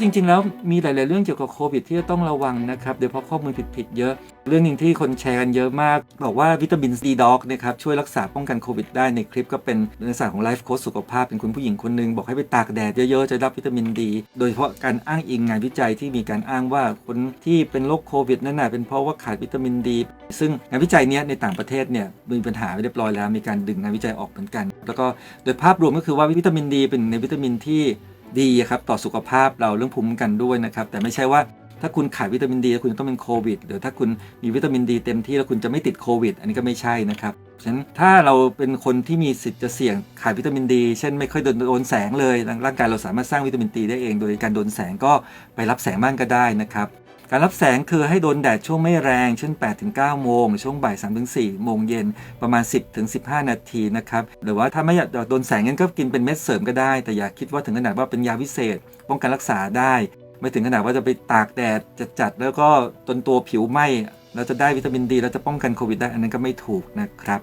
จริงๆ แล้วมีหลาย ๆ เรื่องเกี่ยวกับโควิดที่จะต้องระวังนะครับโดยเฉพาะข้อมูลผิด ๆ เยอะ เรื่องหนึ่งที่คนแชร์กันเยอะมาก บอกว่าวิตามินซีด็อกนะครับช่วยรักษาป้องกันโควิดได้ในคลิปก็เป็นในศาสตร์ของไลฟ์โค้ชสุขภาพเป็นคุณผู้หญิงคนหนึ่งบอกให้ไปตากแดดเยอะ ๆ จะรับวิตามินดี โดยเฉพาะการอ้างอิงงานวิจัยที่มีการอ้างว่าคนที่เป็นโรคโควิดนั่นน่ะเป็นเพราะว่าขาดวิตามินดี ซึ่งงานวิจัยเนี้ยในต่างประเทศเนี่ยมีปัญหาไปเรียบร้อยแล้วมีการดึงงานวิจัยออกเหมือนกัน แล้วก็โดยภาพรวมก็คือว่าวิตามินดีเป็นในวิตามินที่ ดีครับต่อสุขภาพเราเรื่องภูมิคุ้มกันด้วยนะครับ แต่ไม่ใช่ว่าถ้าคุณขาดวิตามินดีแล้วคุณจะต้องเป็นโควิดหรือถ้าคุณมีวิตามินดีเต็มที่แล้วคุณจะไม่ติดโควิด อันนี้ก็ไม่ใช่นะครับฉะนั้นถ้าเราเป็นคนที่มีสิทธิ์จะเสี่ยงขาดวิตามินดี เช่นไม่ค่อยโดนโดนแสงเลยร่างกายเราสามารถสร้างวิตามินดีได้เอง โดยการโดนแสงก็ไปรับแสงบ้างก็ได้นะครับ การรับแสงคือให้โดนแดดช่วงไม่แรงเช่น 8-9 โมง ช่วงบ่าย 3-4 โมงเย็นประมาณ 10-15 นาทีนะครับ หรือว่าถ้าไม่อยากโดนแสงงั้นก็กินเป็นเม็ดเสริมก็ได้ แต่อย่าคิดว่าถึงขนาดว่าเป็นยาวิเศษ ป้องกันรักษาได้ ไม่ถึงขนาดว่าจะไปตากแดดจัดๆแล้วก็จนตัวผิวไหม้เราจะได้วิตามินดีแล้วจะป้องกันโควิดได้อันนั้นก็ไม่ถูกนะครับ